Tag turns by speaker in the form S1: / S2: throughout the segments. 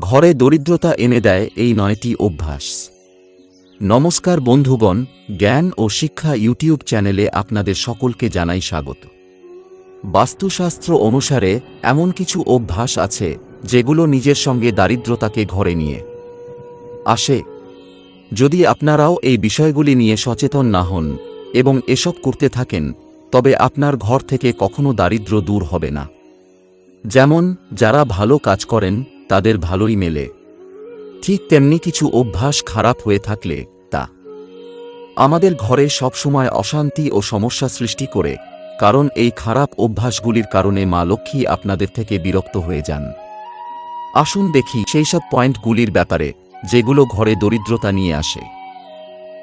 S1: ঘরে দরিদ্রতা এনে দেয় এই নয়টি অভ্যাস। নমস্কার বন্ধুগণ, জ্ঞান ও শিক্ষা ইউটিউব চ্যানেলে আপনাদের সকলকে জানাই স্বাগত। বাস্তুশাস্ত্র অনুসারে এমন কিছু অভ্যাস আছে যেগুলো নিজের সঙ্গে দারিদ্রতাকে ঘরে নিয়ে। আসে। যদি আপনারাও এই বিষয়গুলি নিয়ে সচেতন না হন এবং এসব করতে থাকেন, তবে আপনার ঘর থেকে কখনো দারিদ্র্য দূর হবে না। যেমন, যারা ভালো কাজ করেন তাদের ভালোই মেলে। ঠিক তেমনি কিছু অভ্যাস খারাপ হয়ে থাকলে তা। আমাদের ঘরে সবসময় অশান্তি ও সমস্যা সৃষ্টি করে, কারণ এই খারাপ অভ্যাসগুলির কারণে মা লক্ষ্মী আপনাদের থেকে বিরক্ত হয়ে যান। আসুন দেখি সেই সব পয়েন্টগুলির ব্যাপারে, যেগুলো ঘরে দরিদ্রতা নিয়ে আসে।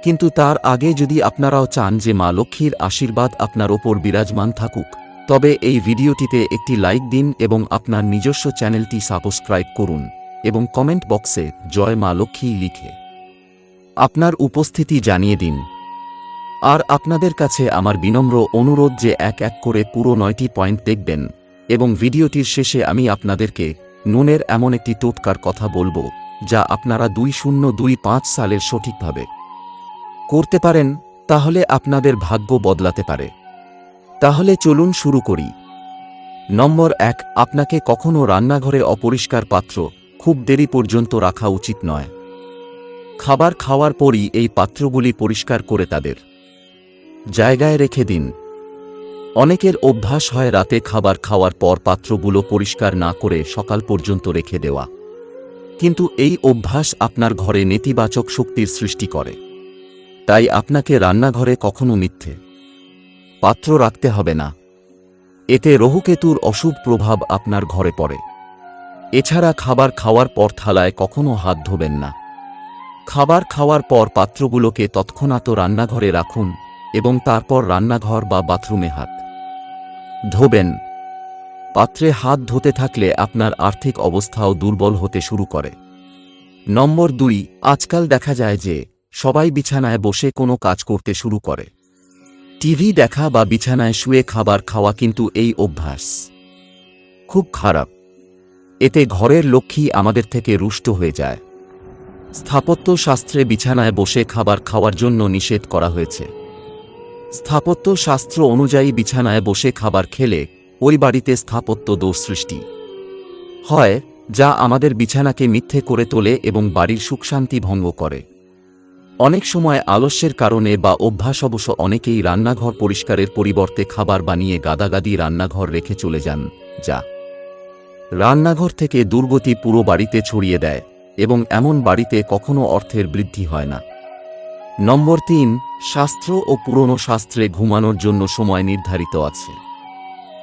S1: কিন্তু তার আগে যদি আপনারাও চান যে মা লক্ষ্মীর আশীর্বাদ আপনার ওপর বিরাজমান থাকুক তবে এই ভিডিওটিতে একটি লাইক দিন এবং আপনার নিজস্ব চ্যানেলটি সাবস্ক্রাইব করুন এবং কমেন্ট বক্সে জয় মা লক্ষ্মী লিখে আপনার উপস্থিতি জানিয়ে দিন। আর আপনাদের কাছে আমার বিনম্র অনুরোধ যে এক এক করে পুরো নয়টি পয়েন্ট দেখবেন এবং ভিডিওটির শেষে আমি আপনাদেরকে নুনের এমন একটি টোটকার কথা বলব যা আপনারা দুই শূন্য দুই পাঁচ সালের সঠিকভাবে করতে পারেন, তাহলে আপনাদের ভাগ্য বদলাতে পারে। তাহলে চলুন শুরু করি। নম্বর এক, আপনাকে কখনও রান্নাঘরে অপরিষ্কার পাত্র খুব দেরি পর্যন্ত রাখা উচিত নয়। খাবার খাওয়ার পরই এই পাত্রগুলি পরিষ্কার করে তাদের। জায়গায় রেখে দিন। অনেকের অভ্যাস হয় রাতে খাবার খাওয়ার পর পাত্রগুলো পরিষ্কার না করে সকাল পর্যন্ত রেখে দেওয়া। কিন্তু এই অভ্যাস আপনার ঘরে নেতিবাচক শক্তির সৃষ্টি করে। তাই আপনাকে রান্নাঘরে কখনো মিথ্যে পাত্র রাখতে হবে না। এতে রহুকেতুর অশুভ প্রভাব আপনার ঘরে পড়ে। এছাড়া খাবার খাওয়ার পর থালায় কখনো হাত ধোবেন না। খাবার খাওয়ার পর পাত্রগুলোকে তৎক্ষণাৎ রান্নাঘরে রাখুন এবং তারপর রান্নাঘর বা বাথরুমে হাত। ধোবেন। পাত্রে হাত ধুতে থাকলে আপনার আর্থিক অবস্থাও দুর্বল হতে শুরু করে। নম্বর দুই, আজকাল দেখা যায় যে সবাই বিছানায় বসে কোনো কাজ করতে শুরু করে। টিভি দেখা বা বিছানায় শুয়ে খাবার খাওয়া কিন্তু এই অভ্যাস। খুব খারাপ। এতে ঘরের লক্ষ্মী আমাদের থেকে রুষ্ট হয়ে যায়। স্থাপত্য শাস্ত্রে বিছানায় বসে খাবার খাওয়ার জন্য নিষেধ করা হয়েছে। স্থাপত্য শাস্ত্র অনুযায়ী বিছানায় বসে খাবার খেলে ওই বাড়িতে স্থাপত্য দোষ সৃষ্টি হয়, যা আমাদের বিছানাকে মিথ্যে করে তোলে এবং বাড়ির সুখশান্তি ভঙ্গ করে। অনেক সময় আলস্যের কারণে বা অভ্যাস অবশ্য অনেকেই রান্নাঘর পরিষ্কারের পরিবর্তে খাবার বানিয়ে গাদাগাদি রান্নাঘর রেখে চলে যান, যা রান্নাঘর থেকে দুর্গতি পুরো বাড়িতে ছড়িয়ে দেয় এবং এমন বাড়িতে কখনো অর্থের বৃদ্ধি হয় না। নম্বর তিন, শাস্ত্র ও পুরনো শাস্ত্রে ঘুমানোর জন্য সময় নির্ধারিত আছে।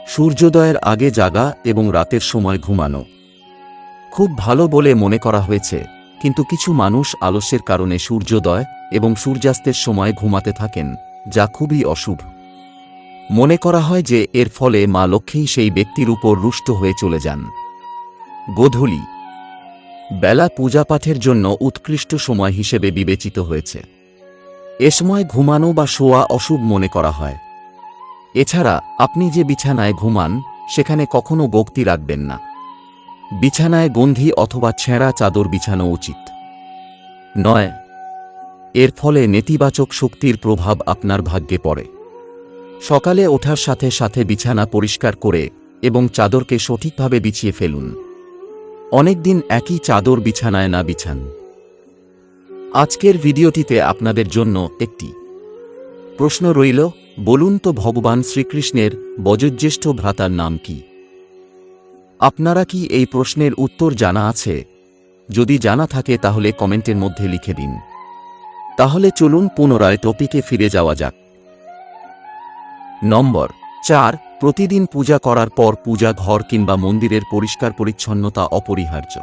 S1: সূর্যোদয়ের আগে জাগা এবং রাতের সময় ঘুমানো। খুব ভালো বলে মনে করা হয়েছে কিন্তু কিছু মানুষ আলস্যের কারণে সূর্যোদয় এবং সূর্যাস্তের সময় ঘুমাতে থাকেন, যা খুবই অশুভ। মনে করা হয় যে এর ফলে মা লক্ষ্মী সেই ব্যক্তির উপর রুষ্ট হয়ে চলে যান। গোধূলি। বেলা পূজাপাঠের জন্য উৎকৃষ্ট সময় হিসেবে বিবেচিত হয়েছে। এ সময় ঘুমানো বা শোয়া অশুভ মনে করা হয়। এছাড়া আপনি যে বিছানায় ঘুমান, সেখানে কখনো বক্তি রাখবেন না। বিছানায় গন্ধি অথবা ছেঁড়া চাদর বিছানো উচিত। নয়, এর ফলে নেতিবাচক শক্তির প্রভাব আপনার ভাগ্যে পড়ে। সকালে ওঠার সাথে সাথে বিছানা পরিষ্কার করে এবং চাদরকে সঠিকভাবে বিছিয়ে ফেলুন। অনেকদিন একই চাদর বিছানায় না বিছান। আজকের ভিডিওটিতে আপনাদের জন্য একটি প্রশ্ন রইল, বলুন তো ভগবান শ্রীকৃষ্ণের বয়োজ্যেষ্ঠ ভ্রাতার নাম কি? আপনারা কি এই প্রশ্নের উত্তর জানা আছে? যদি জানা থাকে তাহলে কমেন্টের মধ্যে লিখে দিন। তাহলে চলুন পুনরায় টপিকে ফিরে যাওয়া যাক। নম্বর চার, প্রতিদিন পূজা করার পর পূজা ঘর কিংবা মন্দিরের পরিষ্কার পরিচ্ছন্নতা অপরিহার্য।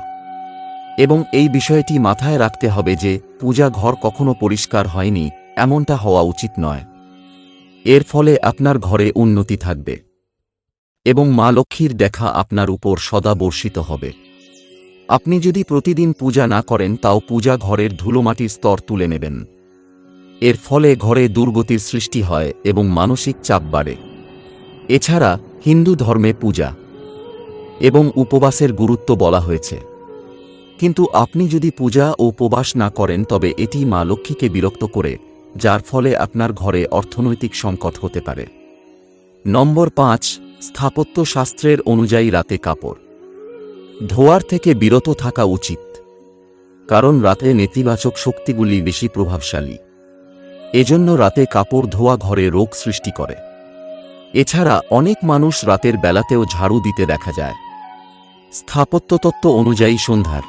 S1: এবং এই বিষয়টি মাথায় রাখতে হবে যে পূজা ঘর কখনো পরিষ্কার হয়নি, এমনটা হওয়া উচিত নয়। এর ফলে আপনার ঘরে উন্নতি থাকবে। এবং মা লক্ষ্মীর দেখা আপনার উপর সদা বর্ষিত হবে। আপনি যদি প্রতিদিন পূজা না করেন, তাও পূজা ঘরের ধুলোমাটির স্তর তুলে নেবেন। এর ফলে ঘরে দুর্গতির সৃষ্টি হয় এবং মানসিক চাপ বাড়ে। এছাড়া হিন্দু ধর্মে পূজা এবং উপবাসের গুরুত্ব বলা হয়েছে। কিন্তু আপনি যদি পূজা ও উপবাস না করেন, তবে এটি মা লক্ষ্মীকে বিরক্ত করে, যার ফলে আপনার ঘরে অর্থনৈতিক সংকট হতে পারে। নম্বর পাঁচ স্থাপত্য শাস্ত্রের অনুযায়ী রাতে কাপড়। ধোয়ার থেকে বিরত থাকা উচিত, কারণ রাতে নেতিবাচক শক্তিগুলি বেশি প্রভাবশালী। এজন্য রাতে কাপড় ধোয়া ঘরে রোগ সৃষ্টি করে। এছাড়া অনেক মানুষ রাতের বেলাতেও ঝাড়ু দিতে দেখা যায়। স্থাপত্যতত্ত্ব অনুযায়ী সন্ধ্যার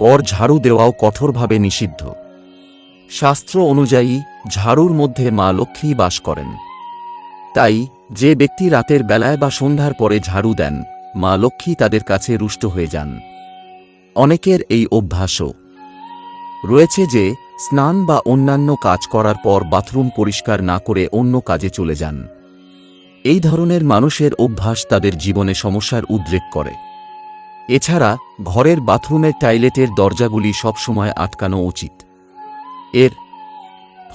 S1: পর ঝাড়ু দেওয়াও কঠোরভাবে নিষিদ্ধ। শাস্ত্র অনুযায়ী ঝাড়ুর মধ্যে মা লক্ষ্মী বাস করেন। তাই যে ব্যক্তি রাতের বেলায় বা সন্ধ্যার পরে ঝাড়ু দেন, মা লক্ষ্মী তাদের কাছে রুষ্ট হয়ে যান। অনেকের এই অভ্যাসও। রয়েছে যে, স্নান বা অন্যান্য কাজ করার পর বাথরুম পরিষ্কার না করে অন্য কাজে চলে যান। এই ধরনের মানুষের অভ্যাস তাদের জীবনে সমস্যার উদ্রেক করে। এছাড়া, ঘরের বাথরুমের টয়লেটের দরজাগুলি সবসময় আটকানো উচিত। এর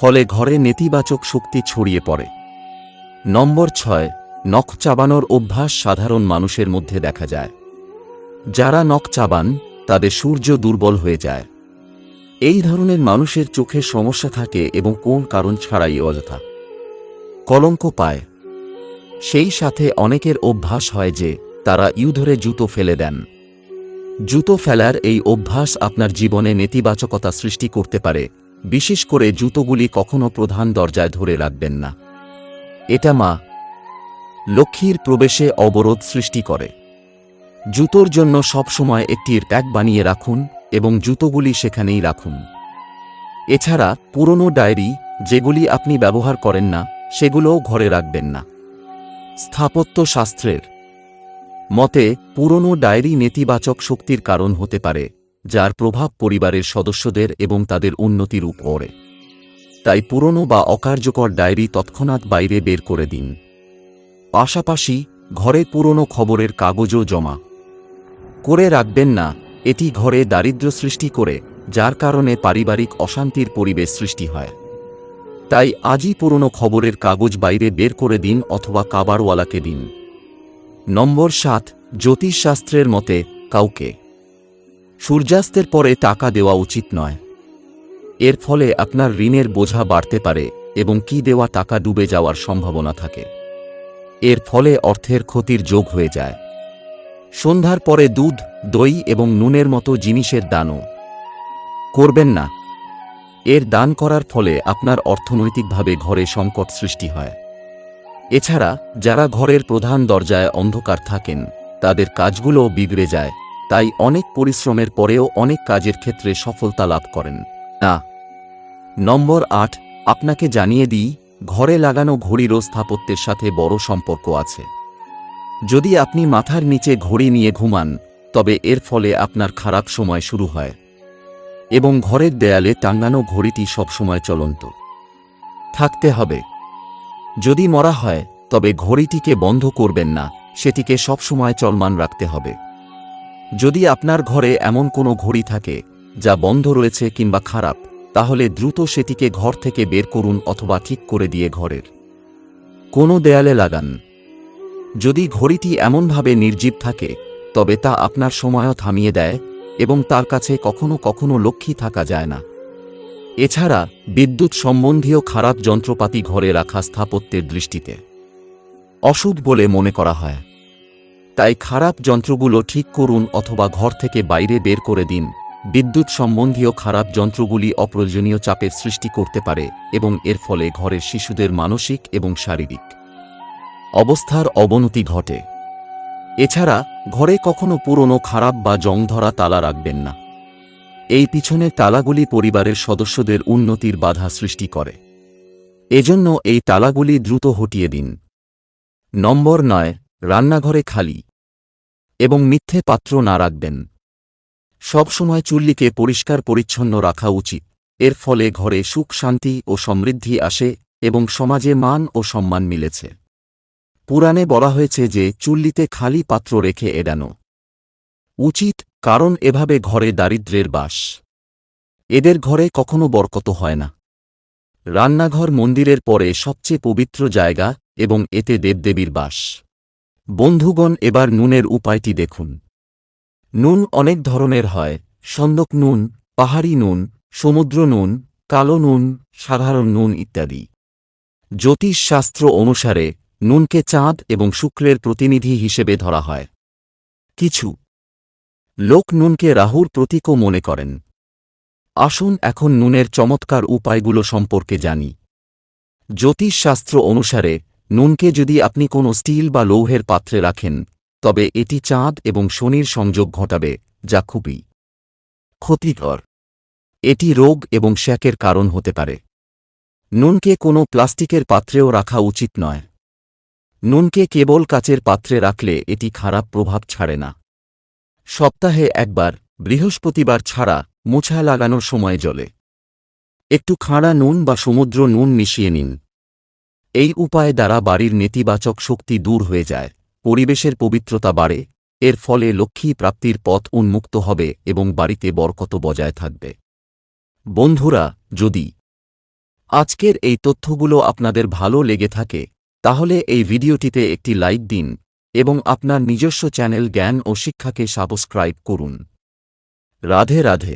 S1: ফলে ঘরে নেতিবাচক শক্তি ছড়িয়ে পড়ে। নম্বর ছয়, নখ চাবানোর অভ্যাস সাধারণ মানুষের মধ্যে দেখা যায়। যারা নখ চাবান, তাদের সূর্য দুর্বল হয়ে যায়। এই ধরনের মানুষের চোখে সমস্যা থাকে এবং কোন কারণ ছাড়াই অযথা। কলঙ্ক পায়। সেই সাথে অনেকের অভ্যাস হয় যে, তারা ইউ ধরে জুতো ফেলে দেন। জুতো ফেলার এই অভ্যাস আপনার জীবনে নেতিবাচকতা সৃষ্টি করতে পারে, বিশেষ করে জুতোগুলি কখনো প্রধান দরজায় ধরে রাখবেন না। এটা মা, লক্ষ্মীর প্রবেশে অবরোধ সৃষ্টি করে। জুতোর জন্য সবসময় একটি ট্যাগ বানিয়ে রাখুন এবং জুতোগুলি সেখানেই রাখুন। এছাড়া পুরনো ডায়েরি যেগুলি আপনি ব্যবহার করেন না, সেগুলোও ঘরে রাখবেন না। স্থাপত্য শাস্ত্রের মতে, পুরনো ডায়েরি নেতিবাচক শক্তির কারণ হতে পারে, যার প্রভাব পরিবারের সদস্যদের এবং তাদের উন্নতির উপরে। তাই পুরনো বা অকার্যকর ডায়েরি তৎক্ষণাৎ বাইরে বের করে দিন। পাশাপাশি ঘরে পুরনো খবরের কাগজও জমা। করে রাখবেন না, এটি ঘরে দারিদ্র্য সৃষ্টি করে, যার কারণে পারিবারিক অশান্তির পরিবেশ সৃষ্টি হয়। তাই আজই পুরনো খবরের কাগজ বাইরে বের করে দিন অথবা কাবারওয়ালাকে দিন। নম্বর সাত, জ্যোতিষশাস্ত্রের মতে কাউকে। সূর্যাস্তের পরে টাকা দেওয়া উচিত নয়। এর ফলে আপনার ঋণের বোঝা বাড়তে পারে এবং কি দেওয়া টাকা ডুবে যাওয়ার সম্ভাবনা থাকে। এর ফলে অর্থের ক্ষতির যোগ হয়ে যায়। সন্ধ্যার পরে দুধ, দই এবং নুনের মতো জিনিসের দানও। করবেন না। এর দান করার ফলে আপনার অর্থনৈতিকভাবে ঘরে সংকট সৃষ্টি হয়। এছাড়া, যারা ঘরের প্রধান দরজায় অন্ধকার থাকেন, তাদের কাজগুলোও বিগড়ে যায়, তাই অনেক পরিশ্রমের পরেও অনেক কাজের ক্ষেত্রে সফলতা লাভ করেন। না। নম্বর আট, আপনাকে জানিয়ে দিই, ঘরে লাগানো ঘড়িরও স্থাপত্যের সাথে বড় সম্পর্ক আছে। যদি আপনি মাথার নিচে ঘড়ি নিয়ে ঘুমান, তবে এর ফলে আপনার খারাপ সময় শুরু হয়। এবং ঘরের দেয়ালে টাঙ্গানো ঘড়িটি সবসময় চলন্ত। থাকতে হবে। যদি মরা হয়, তবে ঘড়িটিকে বন্ধ করবেন না, সেটিকে সবসময় চলমান রাখতে হবে। যদি আপনার ঘরে এমন কোনো ঘড়ি থাকে, যা বন্ধ রয়েছে কিংবা খারাপ তাহলে দ্রুত সেটিকে ঘর থেকে বের করুন অথবা ঠিক করে দিয়ে ঘরের কোনো দেয়ালে লাগান। যদি ঘড়িটি এমনভাবে নির্জীব থাকে, তবে তা আপনার সময়ও থামিয়ে দেয় এবং তার কাছে কখনো কখনো লক্ষ্মী থাকা যায় না। এছাড়া বিদ্যুৎ সম্বন্ধীয় খারাপ যন্ত্রপাতি ঘরে রাখা স্থাপত্যের দৃষ্টিতে অশুভ বলে মনে করা হয়। তাই খারাপ যন্ত্রগুলো ঠিক করুন অথবা ঘর থেকে বাইরে বের করে দিন। বিদ্যুৎ সম্বন্ধীয় খারাপ যন্ত্রগুলি অপ্রয়োজনীয় চাপের সৃষ্টি করতে পারে এবং এর ফলে ঘরের শিশুদের মানসিক এবং শারীরিক অবস্থার অবনতি ঘটে। এছাড়া, ঘরে কখনো পুরনো খারাপ বা জং ধরা তালা রাখবেন না। এই পিছনে তালাগুলি পরিবারের সদস্যদের উন্নতির বাধা সৃষ্টি করে। এজন্য এই তালাগুলি দ্রুত হটিয়ে দিন। নম্বর নয়, রান্নাঘরে খালি এবং মিথ্যে পাত্র না রাখবেন। সবসময় চুল্লিকে পরিষ্কার পরিচ্ছন্ন রাখা উচিত। এর ফলে ঘরে সুখ, শান্তি ও সমৃদ্ধি আসে এবং সমাজে মান ও সম্মান মিলেছে। পুরাণে বলা হয়েছে যে, চুল্লিতে খালি পাত্র রেখে এড়ানো উচিত, কারণ এভাবে ঘরে দারিদ্র্যের বাস। এদের ঘরে কখনো বরকত হয় না। রান্নাঘর মন্দিরের পরে সবচেয়ে পবিত্র জায়গা এবং এতে দেবদেবীর বাস। বন্ধুগণ, এবার নুনের উপায়টি দেখুন। নুন অনেক ধরনের হয়। সন্দক নুন, পাহাড়ি নুন, সমুদ্র নুন, কালো নুন, সাধারণ নুন ইত্যাদি। জ্যোতিষশাস্ত্র অনুসারে নুনকে চাঁদ এবং শুক্রের প্রতিনিধি হিসেবে ধরা হয়। কিছু। লোক নুনকে রাহুর প্রতীকও মনে করেন। আসুন এখন নুনের চমৎকার উপায়গুলো সম্পর্কে জানি। জ্যোতিষশাস্ত্র অনুসারে নুনকে যদি আপনি কোনো স্টিল বা লৌহের পাত্রে রাখেন তবে এটি চাঁদ এবং শনির সংযোগ ঘটাবে, যা খুবই ক্ষতিকর। এটি রোগ এবং শ্যাকের কারণ হতে পারে। নুনকে কোনো প্লাস্টিকের পাত্রেও রাখা উচিত নয়। নুনকে কেবল কাচের পাত্রে রাখলে এটি খারাপ প্রভাব ছাড়ে না। সপ্তাহে একবার, বৃহস্পতিবার ছাড়া মোছা লাগানোর সময় জলে একটু খাঁড়া নুন বা সমুদ্র নুন মিশিয়ে নিন। এই উপায় দ্বারা বাড়ির নেতিবাচক শক্তি দূর হয়ে যায়। পরিবেশের পবিত্রতা বাড়ে, এর ফলে লক্ষ্মী প্রাপ্তির পথ উন্মুক্ত হবে এবং বাড়িতে বরকত বজায় থাকবে। বন্ধুরা, যদি আজকের এই তথ্যগুলো আপনাদের ভালো লেগে থাকে, তাহলে এই ভিডিওটিতে একটি লাইক দিন এবং আপনার নিজস্ব চ্যানেল জ্ঞান ও শিক্ষাকে সাবস্ক্রাইব করুন। রাধে রাধে।